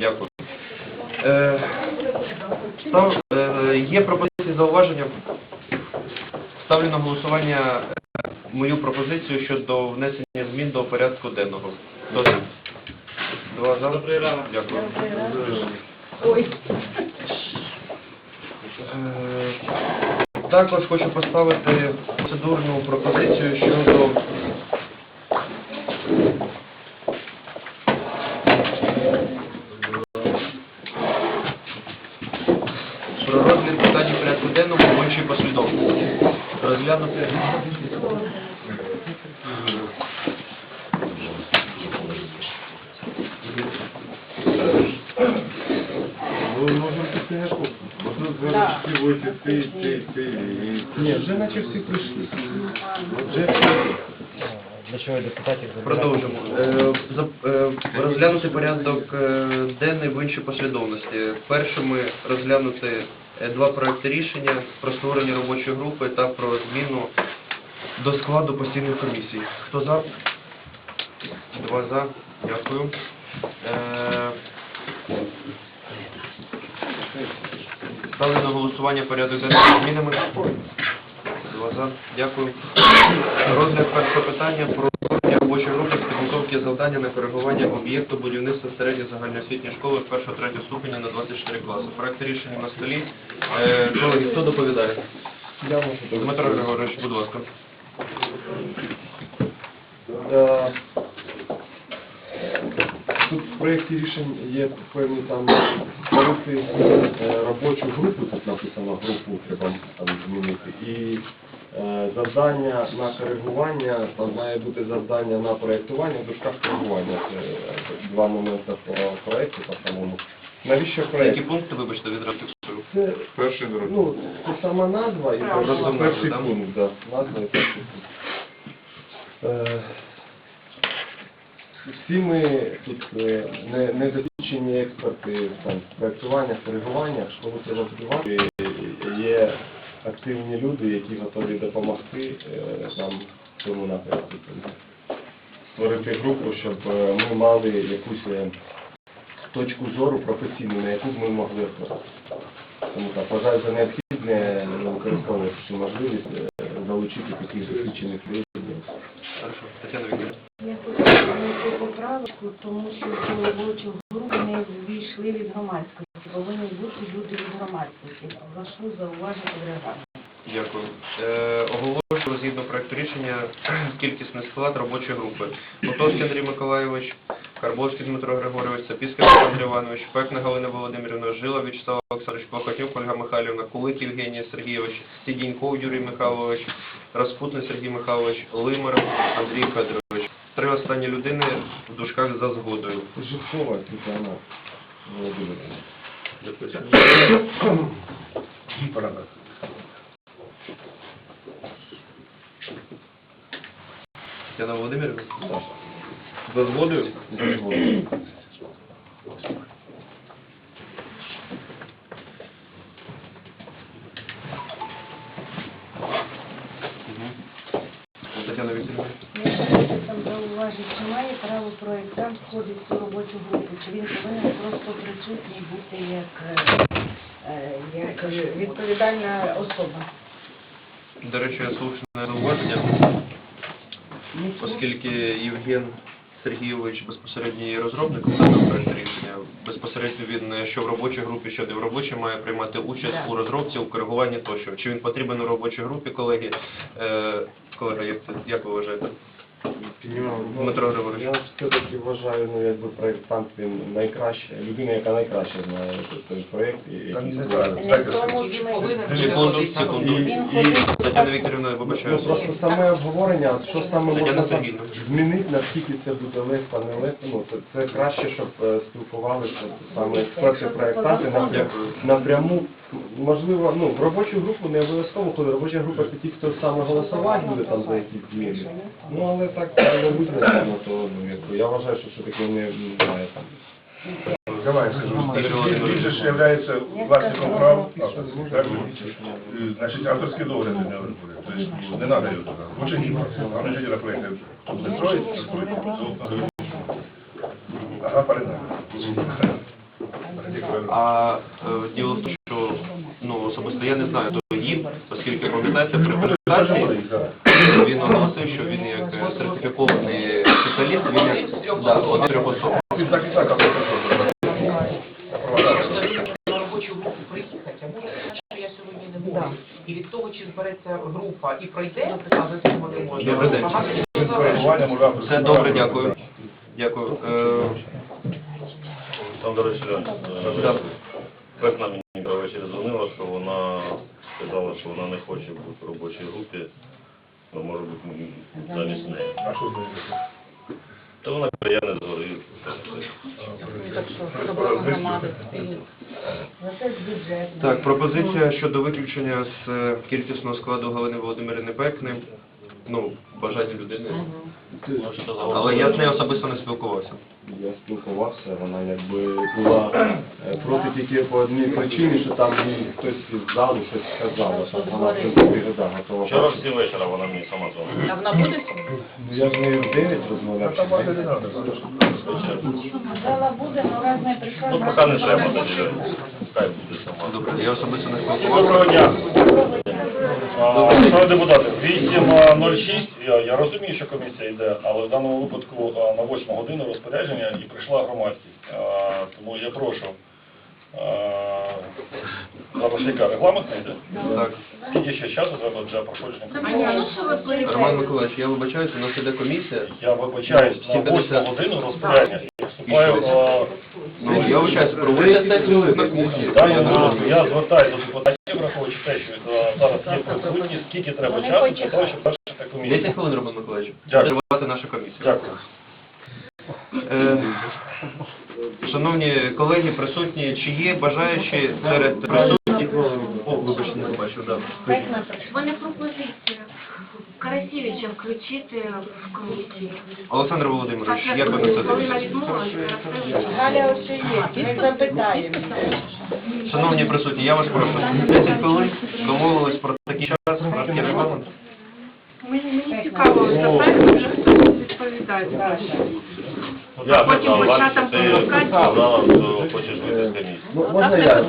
Дякую. Е, став, е, є пропозиції зауваження. Ставлю на голосування е, мою пропозицію щодо внесення змін до порядку денного. За? Два за. Добрий ранок. Дякую. Ой. Е, Також хочу поставити процедурну пропозицію щодо про розгляд питань порядку денного в іншій послідовності. Розглянути Ну, можна пісняшку. Можна Да. зараз всі вийти, ти, ти, ти. Ні, вже наче всі прийшли. Вже всі. Для чого депутатів? Продовжимо. Е, за- е, Розглянути порядок е, денний в іншій послідовності. Першими розглянути е, два проекти рішення про створення робочої групи та про зміну до складу постійної комісії. Хто за? Два за. Дякую. Е, Ставлю на голосування порядок денний з змінами. Дякую. Розгляд першого питання про створення робочої групи з підготовки завдання на коригування об'єкту будівництва середньої загальноосвітньої школи 1-3 ступеня на 24 класи. Проект рішення на столі. Е, колеги, хто доповідає? Дмитро Григорович, будь ласка. Е, проєкті рішень є певні там створити е, робочу групу, тут написано групу треба там змінити. І е, завдання на коригування, там має бути завдання на проєктування, в дужках коригування. Це е, два моменти по проєкту по самому. Навіщо проєкт? Які пункти, вибачте, відразу? Це Перший дорог. Ну, це сама назва і перший, пункт. Назва і перший пункт. Всі ми тут е, не, не досвідчені експерти там, в проєктуваннях, щоб це розвивати. Е, Є активні люди, які готові допомогти е, нам в цьому напрямку. Створити групу, щоб е, ми мали якусь е, точку зору професійну, на яку б ми могли опиратися. Тому так, вважаю за необхідне використовувати цю можливість залучити таких досвідчених людей. Хорошо. Тетяна Вікторівна. Поправку, тому що в робочу групу не ввійшли від громадськості. Повинні бути люди від громадськості. Прошу зауважити регламент. Дякую. Е, оголошую згідно проекту рішення кількісний склад робочої групи. Готовський Андрій Миколайович, Карбовський Дмитро Григорович, Сапіський Олександр Іванович, Пекна Галина Володимирівна, Жила Вячеслав Олександрович, Плохотнюк Ольга Михайлівна, Кулик Євгеній Сергійович, Сідінько Юрій Михайлович, Розпутний Сергій Михайлович, Лимар Андрій Федорович. Останні людини в дужках за згодою. Жукова Світлана Володимирівна. Порядок. Тетяна Володимирівна? За згодою? За згодою. Тетяна Вікторівна? Я хочу там зауважити, чи має право проєктант входити в цю робочу групу, чи він повинен просто присутній бути як, е, е, як відповідальна особа. До речі, слушне зауваження, оскільки Євген Сергійович безпосередньо є розробником даного проекту рішення, безпосередньо він е, що в робочій групі, що не в робочій, має приймати участь у розробці, у коригуванні тощо. Чи він потрібен у робочій групі, колеги? Колега, як, це, як Дмитро Григорович. Я все-таки вважаю, ну якби проєктант він найкраще, людина, яка найкраще знає той проєкт і який Секунду, секунду. І- і- Тетяна Вікторівна, Ну, вибачаюся. просто саме обговорення, от що саме Тетяна можна там Сергіївна. змінити, наскільки це буде легко, не легко, ну, це, це краще, щоб е, спілкувалися саме експерти, проєктанти напрям, напряму. Можливо, ну, в робочу групу не обов'язково, коли робоча група це ті, хто саме голосувати буде там за якісь зміни. Ну, але так не визначено, то ну, я вважаю, що все-таки не має там. Давай, скажу. Він же ж являється власником прав, так? Е, Значить, авторські догляди не буде. Тобто, ну, не треба його туди. Лучше ні. А ми жителя проєкту. Тут не строїть, строїть. Ага, передав. А е, в тому, особисто я не знаю того їм, оскільки пам'ятаєте, при презентації він оголосив, що він як е, сертифікований спеціаліст, він як да, один трьох особ. І від того, чи збереться група і пройде, а висновати можна. Добрий день. Все добре, дякую. Дякую. Е, Там, до речі, да. Ввечері дзвонила, що вона сказала, що вона не хоче бути в робочій групі, але може бути замість неї. А що з Та вона каже, я не згорів. Так що проблема громади. Так, пропозиція щодо виключення з е, кількісного складу Галини Володимирівни Пекни. Ну, бажання людини. Але я з нею особисто не спілкувався. Я спілкувався, вона якби була е, проти тільки по одній причині, що там їй хтось із залу щось сказав, що вона в принципі да, готова. Вчора в 7 вечора вона мені сама дзвонила. А вона буде? Ну я з нею в 9 розмовляв. Не. Зала буде, але раз не прийшла. Ну, поки не треба тоді. Хай буде сама. Добре, я особисто не спілкувався. Доброго дня. Шановні депутати, 8.06, я, я розумію, що комісія йде, але в даному випадку а, на 8 годину розпорядження і прийшла громадськість. А, Тому я прошу, а, зараз яка регламент не йде? Так. Скільки ще часу треба для проходження? Роман Миколаївич, я вибачаюся, у нас іде комісія. Я вибачаюсь, на 8 годину розпорядження. Я вступаю, а, Ну, я вибачаюся, проводите на кухні. да, я, я звертаюся до депутатів, враховуючи те, що є присутні, скільки треба часу для того, щоб завершити комісія. 10 хвилин, Роман Миколаївич. Дякую. нашу комісію. Дякую. Е, Шановні колеги, присутні, чи є бажаючі серед присутніх? О, вибачте, не побачив, да. Вони прийшла. Карасєвича включити в комісію. Олександр Володимирович, як ви на це Коли дивитесь? відмовилась, Галя ось є, ми запитаємо. Шановні присутні, я вас прошу, 10 хвилин, домовились про такий час, про такий регламент. Мені, мені цікаво, запевнено, вже хто буде відповідати. Я Потім казав, початок бачиш, ти провокації. сказала, що хочеш вийти з комісії. Ну, можна я?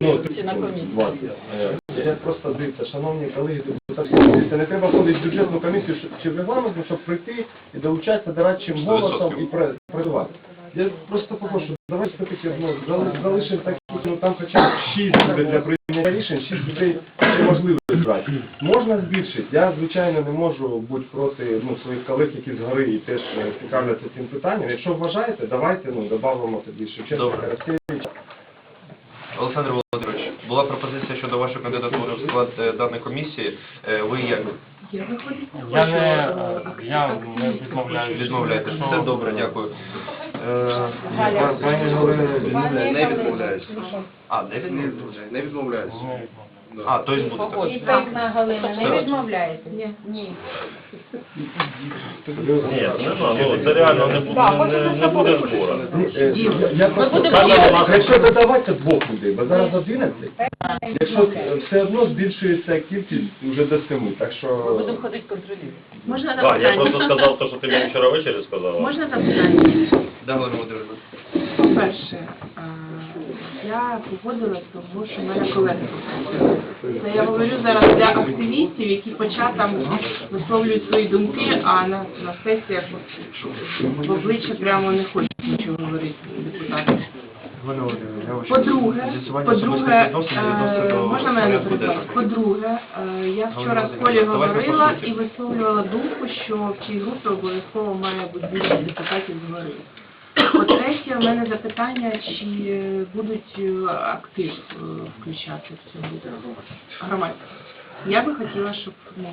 Ну. Е, Я просто дивіться, шановні колеги, депутати, не треба ходити в бюджетну комісію чи- в регламент, щоб прийти і долучатися дорадчим голосом і працювати. Я просто попрошу, давайте все-таки ну, залишимо такі, ну там хоча б шість буде для прийняття рішень, шість людей ще можливо зібрати. Можна збільшити. Я, звичайно, не можу бути проти ну, своїх колег, які згори і теж е, цікавляться цим питанням. Якщо вважаєте, давайте ну, додамо тоді Шевченка, Добре. Олександр була пропозиція щодо вашої кандидатури в склад е, даної комісії. Е, Ви як Я не Я хочу, не, е, я не відмовляюсь. відмовляєтесь? Все добре, дякую. Е, Пані Галина не відмовляюся. А, не відмовляюся. Не відмовляється. Ну, А, тобто буде так. І Пекна Галина, не відмовляєте? Ні. Ні. Ні, не знаю, ну це реально не буде, не, не буде збору. Е, Я, я просто якщо додавати двох людей, бо зараз 11, якщо все одно збільшується кількість вже до 7, так що... ходити контролювати. Можна Так, я просто сказав те, що ти мені вчора ввечері сказала. Можна запитання? Да, Володимирівна. По-перше, я погодилась, тому що в мене колеги. Це я говорю зараз для активістів, які по чатам висловлюють свої думки, а на, на сесіях в обличчя прямо не хочуть нічого говорити депутати. По-друге, по-друге, е, можна мене денного. По-друге, е, я вчора з Колі говорила і висловлювала думку, що в цій групі обов'язково має бути більше депутатів згори. По-третє, у мене запитання, чи е, будуть е, актив е, включати в цю групу громадську. Я би хотіла, щоб ну,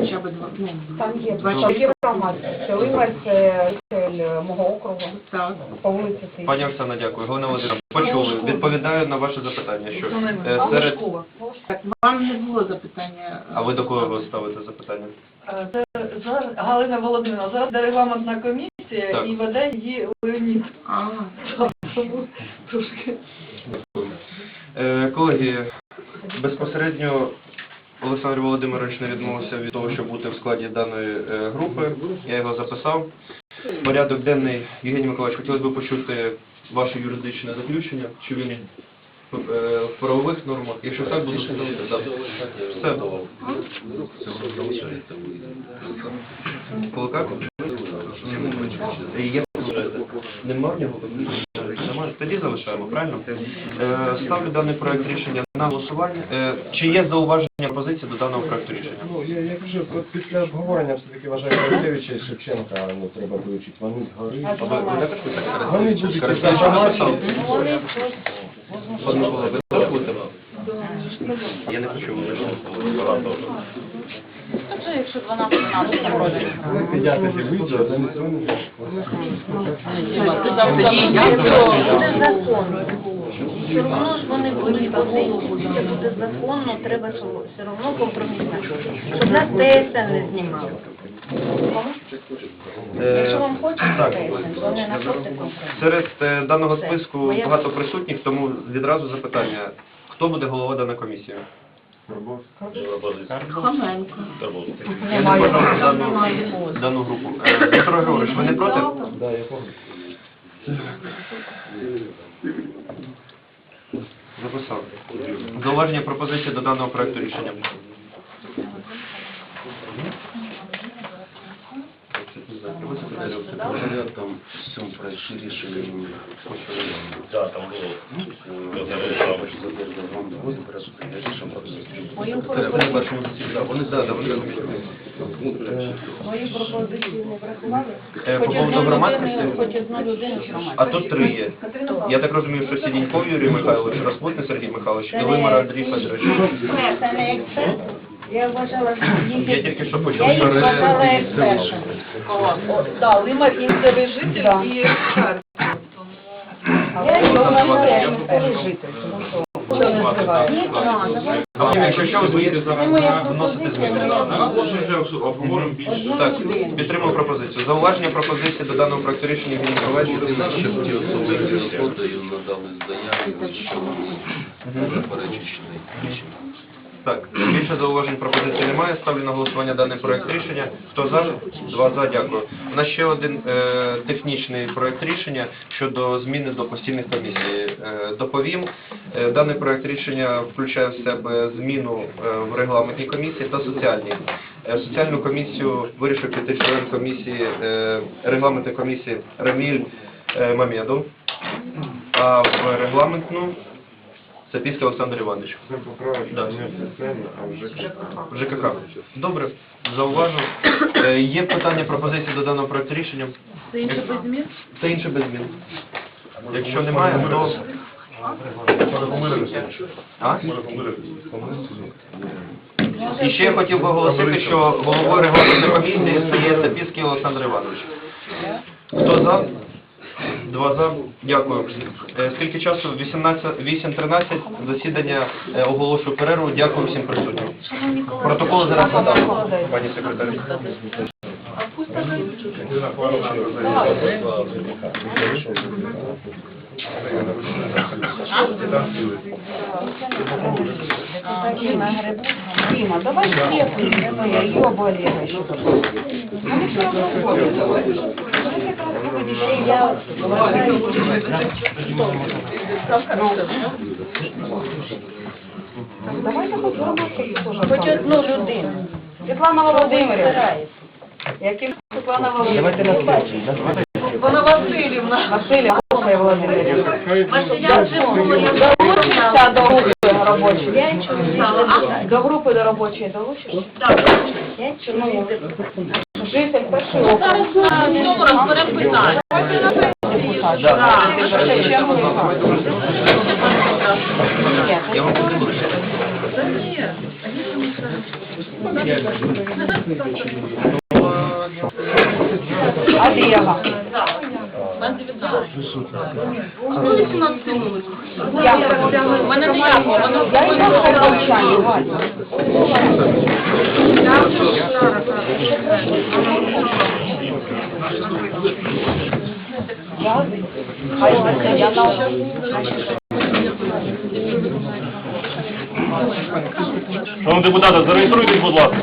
хоча б два, ну, Там є два є чоловіка. громадські. Лимар це житель мого округу Так. по вулиці Сихів. Пані Оксана, дякую. Галина Володимирівна, почули. Відповідаю на ваше запитання, що е, серед... Так, вам не було запитання. А ви до кого ви ставите запитання? Е, Це зараз Галина Володимирівна, зараз регламентна комісія Так. і веде її Леонід. А, Тому трошки. Е, Колеги, безпосередньо Олександр Володимирович не відмовився від того, щоб бути в складі даної е, групи. Я його записав. Порядок денний, Євгеній Миколаївич, хотілося б почути ваше юридичне заключення, чи він е, в правових нормах, якщо так, буду слухати. Да. Все. Полакак? Є Нема в нього? Немає. Тоді залишаємо, правильно? Е, Ставлю даний проект рішення на голосування. Е, Чи є зауваження пропозиції до даного проекту рішення? Ну, я, як вже от після обговорення все-таки вважаю Валерійовича і Шевченка, ну, треба вивчити. Вони згори. А Ви, ви також писали? Вони будуть Користуючись писати. написав? Вони Пане Микола, ви теж будете? Я не хочу вибачити. Скажи, якщо 12 Ви підняти вийде, а замість вони. буде. Все одно ж вони будуть. Це буде законно, треба все одно компромісна. Щоб нас ТСН не знімали. Якщо вам хочеться. ТСН, не находьте компроміс. Серед е, даного списку багато присутніх, тому відразу запитання. Хто буде голова даної комісії? Хоменко. Я не бажав дану, дану групу. Е, Дмитро Григорович, ви не проти? Да, я пам'ятаю. Записав. Зауваження пропозиції до даного проекту рішення. Там в цьому проєкті рішення Так, там було. Я зараз Мою Це на пропозицію, першому засіданні. Вони да, да, вони мою пропозицію не врахували? По поводу громадськості, Хоч одну людину з а громадськості. тут три є. Я так розумію, що Сідіньков Юрій Михайлович, Розпутний Сергій Михайлович і Вимар Андрій Федорович. Це не експерт. Я вважала, що їх... Я тільки що почув, Я їх що вважала експертами. Да, Лимар місцевий житель і шар. Я житель, тому що не називає. Якщо що, ви будете вносити зміни. обговоримо більше. Так, підтримую пропозицію. Зауваження пропозиції до даного проекту рішення Євгеній Миколаївич. Наші ті особи, надали здання, що заперечечний рішення. Так, більше зауважень пропозицій немає. Ставлю на голосування даний проект рішення. Хто за? Два за. Дякую. У нас ще один е, технічний проект рішення щодо зміни до постійних комісій. Е, доповім. Е, даний проект рішення включає в себе зміну е, в регламентній комісії та соціальній. Е, соціальну комісію вирішив піти член комісії, е, регламентної комісії Раміль е, Мамедов, а в регламентну після Олександр Іванович. Це поправити Да. не систему, а вже В ЖКХ. Добре, зауважу. Е, Є питання, пропозиції до даного проекту рішення? Це інше без змін? Це інше без змін. Якщо немає, то... А? І ще я хотів би оголосити, що головою регламентної комісії стає Запіский Олександр Іванович. Хто за? Два за. Дякую. Е, Скільки часу? 18 8.13. Засідання е, оголошую перерву. Дякую всім присутнім. Протокол зараз надам, пані секретар. Ірина Павловна, Там сіли. Дима, давай Дима, я Олега еще Ну, все равно ходит. Я. Давайте хоч Хоч одну людину. Світлана Володимирівна. Яким Світлана Володимирівна? Вона Васильівна. Володимирівна. Я вже була, я вже до групи робочої? Я знала. До групи до робочої долучишся? Я чому? Житель першої А зараз на цьому розберемо питання. Я вам буду Алієва. Ну, 18 минут. Мене ніякого, воно Шановні депутати, зареєструйтесь, будь ласка.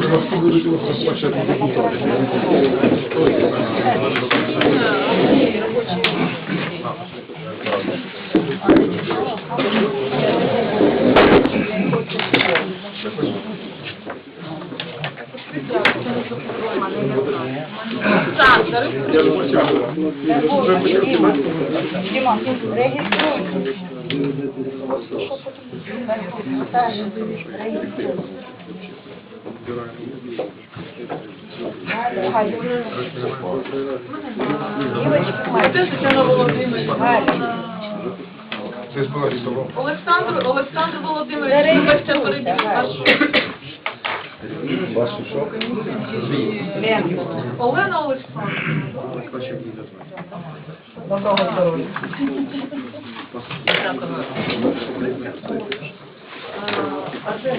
Діма, реєструйся. Саша, реєструйся. Галя, Галя. Це Тетяна Володимирівна. Галя. Олександр, Олександр Володимирович, вибачте, перебіг Галя. шок? Олена Олександровна. Доброго здоров'я. Це,